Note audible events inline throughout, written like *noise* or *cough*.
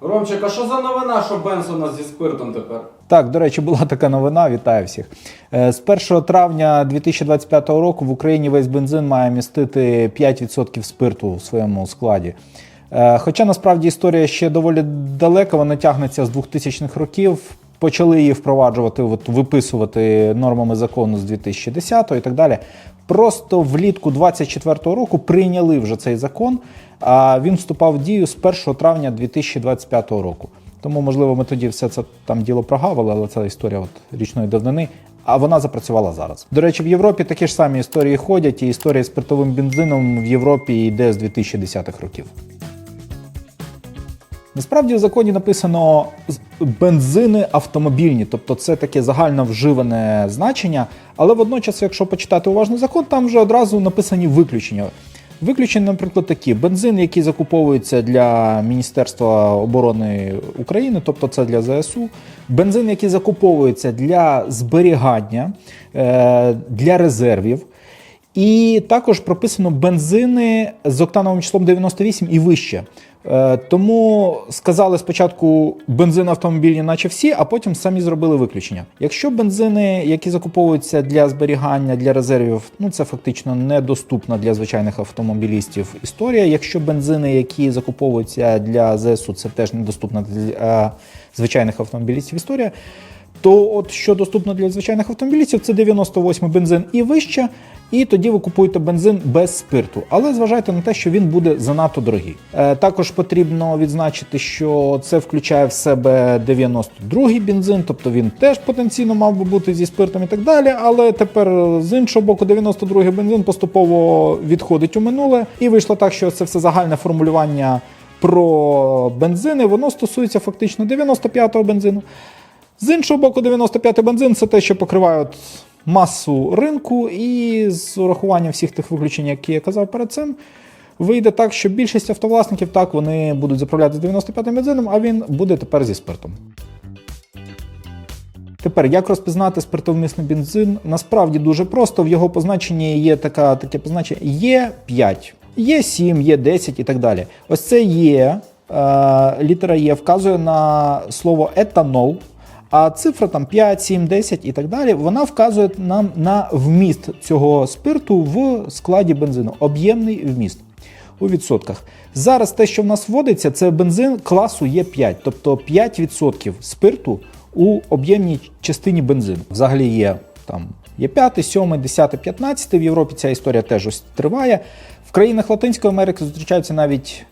Ромчик, а що за новина, що Бенз у нас зі спиртом тепер? Так, до речі, була така новина. Вітаю всіх. Е, З 1 травня 2025 року в Україні весь бензин має містити 5% спирту у своєму складі. Е, Хоча насправді історія ще доволі далека, вона тягнеться з 2000-х років. Почали її впроваджувати, от, виписувати нормами закону з 2010 і так далі. Просто влітку 24 року прийняли вже цей закон, а він вступав в дію з 1 травня 2025 року. Тому, можливо, ми тоді все це там діло прогавили, але це історія от річної давнини. А вона запрацювала зараз. До речі, в Європі такі ж самі історії ходять, і історія з спиртовим бензином в Європі йде з 2010-х років. Насправді в законі написано бензини автомобільні, тобто це таке загально вживане значення. Але водночас, якщо почитати уважно закон, там вже одразу написані виключення. Виключення, наприклад, такі: бензин, який закуповується для Міністерства оборони України, тобто це для ЗСУ, бензин, який закуповується для зберігання, е, для резервів. І також прописано бензини з октановим числом 98 і вище. Е, Тому сказали спочатку бензин автомобільні, наче всі, а потім самі зробили виключення. Якщо бензини, які закуповуються для зберігання для резервів, ну це фактично недоступна для звичайних автомобілістів історія. Якщо бензини, які закуповуються для ЗСУ, це теж недоступна для е, звичайних автомобілістів історія. То от що доступно для звичайних автомобілістів, це 98 бензин і вище, і тоді ви купуєте бензин без спирту. Але зважайте на те, що він буде занадто дорогий. Е, також потрібно відзначити, що це включає в себе 92-й бензин, тобто він теж потенційно мав би бути зі спиртом і так далі. Але тепер з іншого боку, 92-й бензин поступово відходить у минуле, і вийшло так, що це все загальне формулювання про бензини, воно стосується фактично 95-го бензину. З іншого боку, 95-й бензин це те, що покриває от масу ринку, і з урахуванням всіх тих виключень, які я казав перед цим, вийде так, що більшість автовласників так вони будуть заправляти 95-м бензином, а він буде тепер зі спиртом. Тепер, як розпізнати спиртовмісний бензин? Насправді дуже просто. В його позначенні є така, таке позначення є 5, є 7, є 10 і так далі. Ось це є, е, літера Є вказує на слово етанол, а цифра там 5, 7, 10 і так далі, вона вказує нам на вміст цього спирту в складі бензину, об'ємний вміст у відсотках. Зараз те, що в нас вводиться, це бензин класу Е5, тобто 5% спирту у об'ємній частині бензину. Взагалі є там є 5, 7, 10, 15. В Європі ця історія теж ось триває. В країнах Латинської Америки зустрічаються навіть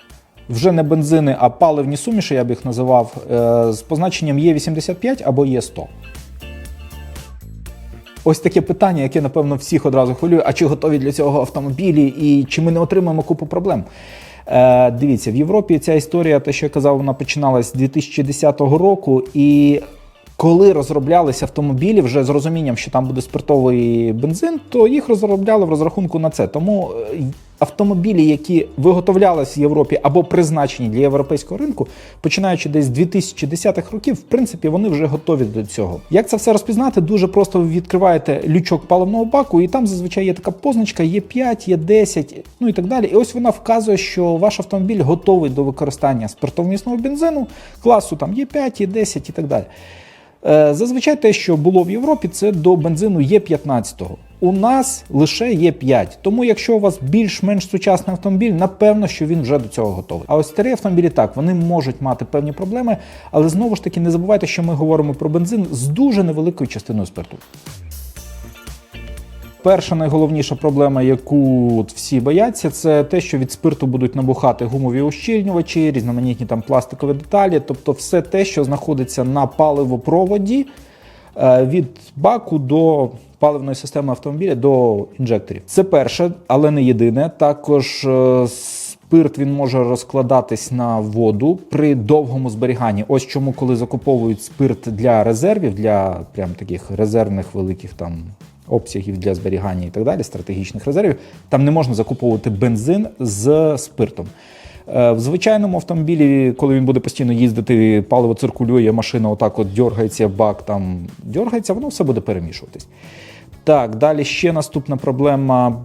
вже не бензини, а паливні суміші, я б їх називав, е, з позначенням Е85 або Е100. Ось таке питання, яке, напевно, всіх одразу хвилює. А чи готові для цього автомобілі, і чи ми не отримаємо купу проблем? Е, дивіться, в Європі ця історія, те, що я казав, вона починалась з 2010 року. І коли розроблялися автомобілі вже з розумінням, що там буде спиртовий бензин, то їх розробляли в розрахунку на це. Тому е, автомобілі, які виготовлялися в Європі або призначені для європейського ринку, починаючи десь з 2010-х років, в принципі, вони вже готові до цього. Як це все розпізнати? Дуже просто ви відкриваєте лючок паливного баку, і там зазвичай є така позначка, є 5, є 10, ну і так далі. І ось вона вказує, що ваш автомобіль готовий до використання спиртовмісного бензину, класу там є 5, є 10 і так далі. Е, Зазвичай те, що було в Європі, це до бензину Є15. У нас лише Є5. Тому, якщо у вас більш-менш сучасний автомобіль, напевно, що він вже до цього готовий. А ось старі автомобілі так, вони можуть мати певні проблеми, але знову ж таки не забувайте, що ми говоримо про бензин з дуже невеликою частиною спирту. Перша найголовніша проблема, яку от всі бояться, це те, що від спирту будуть набухати гумові ущільнювачі, різноманітні там пластикові деталі, тобто все те, що знаходиться на паливопроводі е, від баку до паливної системи автомобіля до інжекторів. Це перше, але не єдине. Також е, спирт він може розкладатись на воду при довгому зберіганні. Ось чому, коли закуповують спирт для резервів, для прям таких резервних великих там обсягів для зберігання і так далі, стратегічних резервів, там не можна закуповувати бензин з спиртом. Е, В звичайному автомобілі, коли він буде постійно їздити, паливо циркулює, машина отак от дергається, бак там дергається, воно все буде перемішуватись. Так, далі ще наступна проблема.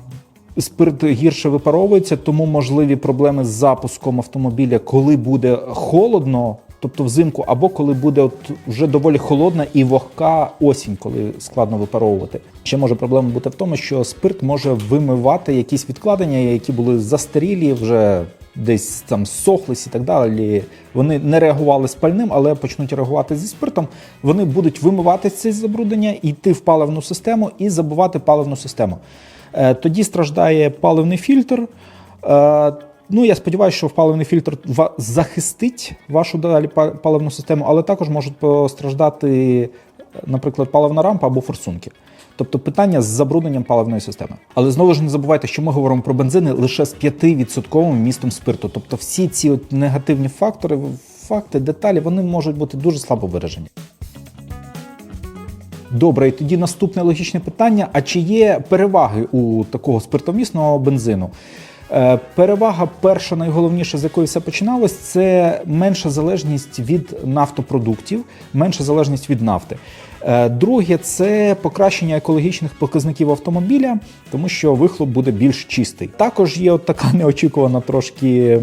Спирт гірше випаровується, тому можливі проблеми з запуском автомобіля, коли буде холодно тобто взимку, або коли буде от вже доволі холодна і вогка осінь, коли складно випаровувати. Ще може проблема бути в тому, що спирт може вимивати якісь відкладення, які були застарілі, вже десь там сохлись і так далі. Вони не реагували з пальним, але почнуть реагувати зі спиртом. Вони будуть вимивати ці забруднення, йти в паливну систему і забивати паливну систему. Е, Тоді страждає паливний фільтр. Ну, я сподіваюся, що паливний фільтр захистить вашу далі паливну систему, але також можуть постраждати, наприклад, паливна рампа або форсунки. Тобто питання з забрудненням паливної системи. Але знову ж не забувайте, що ми говоримо про бензини лише з 5% вмістом спирту. Тобто всі ці от негативні фактори, факти, деталі, вони можуть бути дуже слабо виражені. Добре, і тоді наступне логічне питання: а чи є переваги у такого спиртовмісного бензину? Е, Перевага перша, найголовніша, з якої все починалось, це менша залежність від нафтопродуктів, менша залежність від нафти. Е, Друге, це покращення екологічних показників автомобіля, тому що вихлоп буде більш чистий. Також є от така *laughs* неочікувана трошки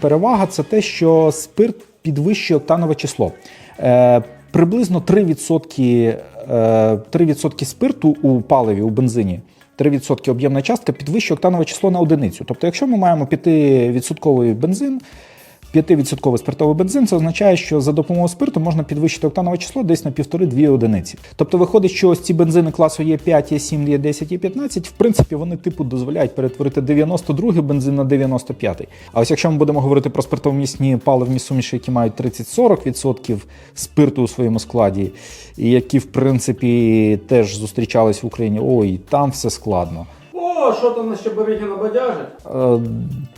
перевага: це те, що спирт підвищує октанове число. Е, Приблизно 3%, е, 3% спирту у паливі, у бензині, 3% об'ємна частка підвищує октанове число на одиницю. Тобто, якщо ми маємо 5% бензин, 5% спиртовий бензин, це означає, що за допомогою спирту можна підвищити октанове число десь на 1,5-2 одиниці. Тобто виходить, що ось ці бензини класу Є5, Є7, Є10, Є15, в принципі, вони типу дозволяють перетворити 92-й бензин на 95-й. А ось якщо ми будемо говорити про спиртовмісні паливні суміші, які мають 30-40% спирту у своєму складі, і які, в принципі, теж зустрічались в Україні, ой, там все складно. О, що там на щеберіги набадяжить? Е,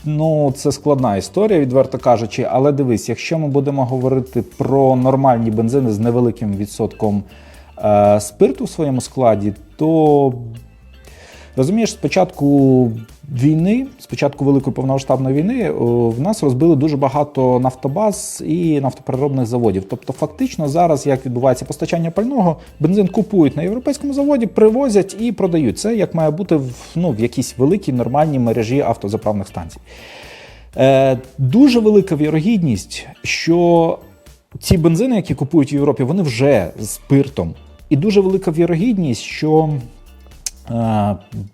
Ну, це складна історія, відверто кажучи. Але дивись, якщо ми будемо говорити про нормальні бензини з невеликим відсотком е, спирту в своєму складі, то розумієш, спочатку війни, спочатку великої повномасштабної війни, в нас розбили дуже багато нафтобаз і нафтопереробних заводів. Тобто, фактично, зараз як відбувається постачання пального, бензин купують на європейському заводі, привозять і продають. Це як має бути в, ну, в якійсь великій нормальній мережі автозаправних станцій. Е, дуже велика вірогідність, що ці бензини, які купують в Європі, вони вже з спиртом. І дуже велика вірогідність, що е,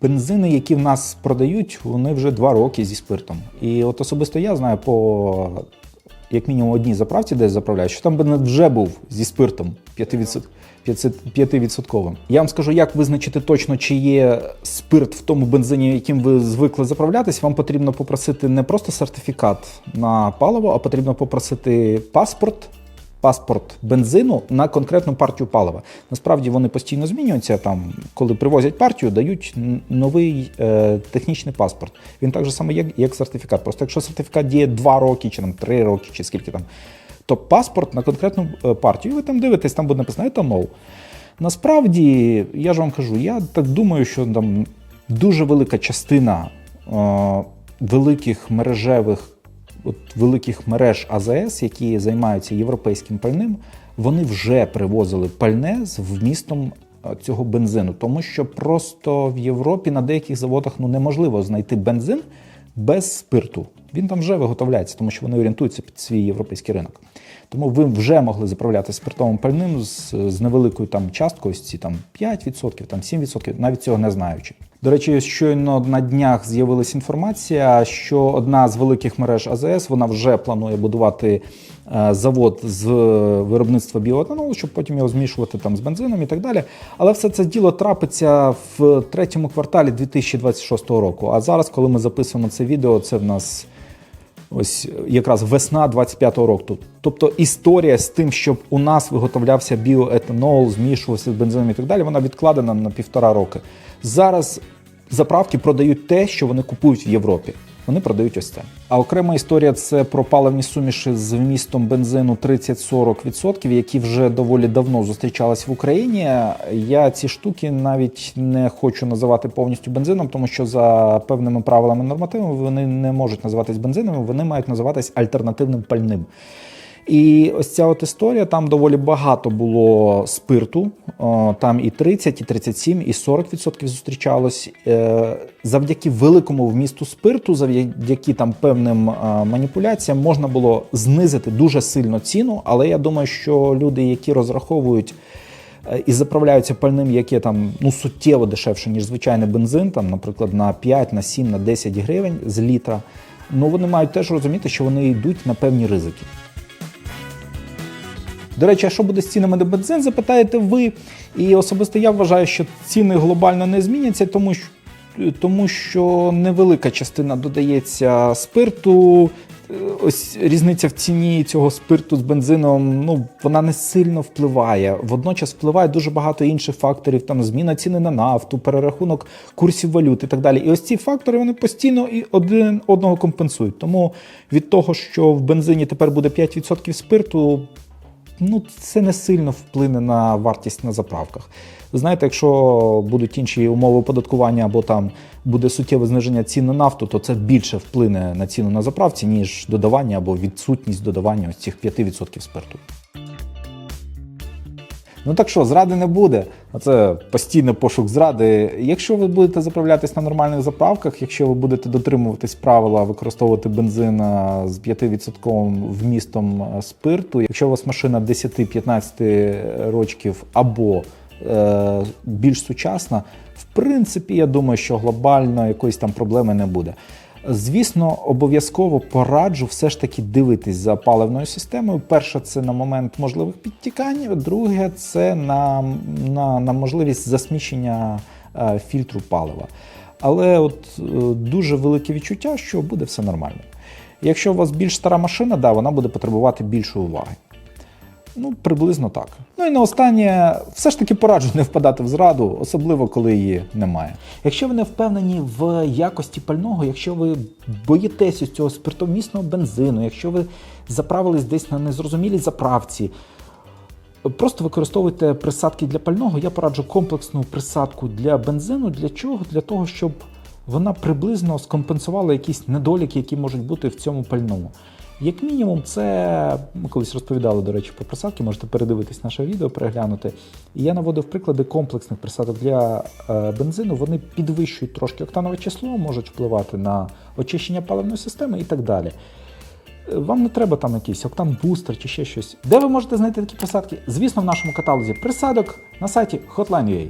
бензини, які в нас продають, вони вже два роки зі спиртом. І от особисто я знаю по як мінімум одній заправці, де заправляю, що там бензин вже був зі спиртом 5%. 5%. Я вам скажу, як визначити точно, чи є спирт в тому бензині, яким ви звикли заправлятись. Вам потрібно попросити не просто сертифікат на паливо, а потрібно попросити паспорт. Паспорт бензину на конкретну партію палива. Насправді вони постійно змінюються. Там, коли привозять партію, дають новий е, технічний паспорт. Він так же само, як, як сертифікат. Просто якщо сертифікат діє 2 роки, чи там 3 роки, чи скільки там, то паспорт на конкретну е, партію, ви там дивитесь, там буде написано етанол. Насправді, я ж вам кажу, я так думаю, що там дуже велика частина е, великих мережевих, от, великих мереж АЗС, які займаються європейським пальним, вони вже привозили пальне з вмістом е, цього бензину, тому що просто в Європі на деяких заводах ну, неможливо знайти бензин без спирту. Він там вже виготовляється, тому що вони орієнтуються під свій європейський ринок. Тому ви вже могли заправляти спиртовим пальним з, з невеликою там часткою, ці там 5%, там 7%, навіть цього не знаючи. До речі, щойно на днях з'явилася інформація, що одна з великих мереж АЗС вона вже планує будувати е, завод з виробництва біоетанолу, щоб потім його змішувати там з бензином і так далі. Але все це діло трапиться в третьому кварталі 2026 року. А зараз, коли ми записуємо це відео, це в нас ось якраз весна 25-го року. Тобто історія з тим, щоб у нас виготовлявся біоетанол, змішувався з бензином і так далі, вона відкладена на півтора роки. Зараз заправки продають те, що вони купують в Європі. Вони продають ось це. А окрема історія це про паливні суміші з вмістом бензину 30-40%, які вже доволі давно зустрічались в Україні. Я ці штуки навіть не хочу називати повністю бензином, тому що за певними правилами нормативами вони не можуть називатись бензином, вони мають називатись альтернативним пальним. І ось ця от історія, там доволі багато було спирту, там і 30, і 37, і 40% зустрічалось. Е, Завдяки великому вмісту спирту, завдяки там певним е, маніпуляціям, можна було знизити дуже сильно ціну. Але я думаю, що люди, які розраховують е, і заправляються пальним, яке там ну суттєво дешевше, ніж звичайний бензин, там, наприклад, на 5, на 7, на 10 гривень з літра. Ну вони мають теж розуміти, що вони йдуть на певні ризики. До речі, а що буде з цінами на бензин, запитаєте ви. І особисто я вважаю, що ціни глобально не зміняться, тому що, тому що невелика частина додається спирту. Е, Ось різниця в ціні цього спирту з бензином, ну вона не сильно впливає. Водночас впливає дуже багато інших факторів, там зміна ціни на нафту, перерахунок курсів валют і так далі. І ось ці фактори вони постійно і один одного компенсують. Тому від того, що в бензині тепер буде 5% спирту, ну це не сильно вплине на вартість на заправках. Знаєте, якщо будуть інші умови оподаткування або там буде суттєве зниження цін на нафту, то це більше вплине на ціну на заправці, ніж додавання або відсутність додавання ось цих 5% спирту. Ну так що, зради не буде. Оце постійний пошук зради. Якщо ви будете заправлятись на нормальних заправках, якщо ви будете дотримуватись правила використовувати бензин з 5% вмістом спирту, якщо у вас машина 10-15 років або е, більш сучасна, в принципі, я думаю, що глобально якоїсь там проблеми не буде. Звісно, обов'язково пораджу все ж таки дивитись за паливною системою. Перше, це на момент можливих підтікань. Друге, це на, на, на можливість засмічення е, фільтру палива. Але от е, дуже велике відчуття, що буде все нормально. Якщо у вас більш стара машина, да, вона буде потребувати більшої уваги. Ну, приблизно так. Ну і на останнє, все ж таки пораджу не впадати в зраду, особливо коли її немає. Якщо ви не впевнені в якості пального, якщо ви боїтесь із цього спиртовмісного бензину, якщо ви заправились десь на незрозумілій заправці, Просто використовуйте присадки для пального. Я пораджу комплексну присадку для бензину. Для чого? Для того, щоб вона приблизно скомпенсувала якісь недоліки, які можуть бути в цьому пальному. Як мінімум, це ми колись розповідали, до речі, про присадки, можете передивитись наше відео, переглянути. І я наводив приклади комплексних присадок для е, бензину. Вони підвищують трошки октанове число, можуть впливати на очищення паливної системи і так далі. Е, Вам не треба там якийсь октан бустер чи ще щось. Де ви можете знайти такі присадки? Звісно, в нашому каталозі присадок на сайті Hotline.ua.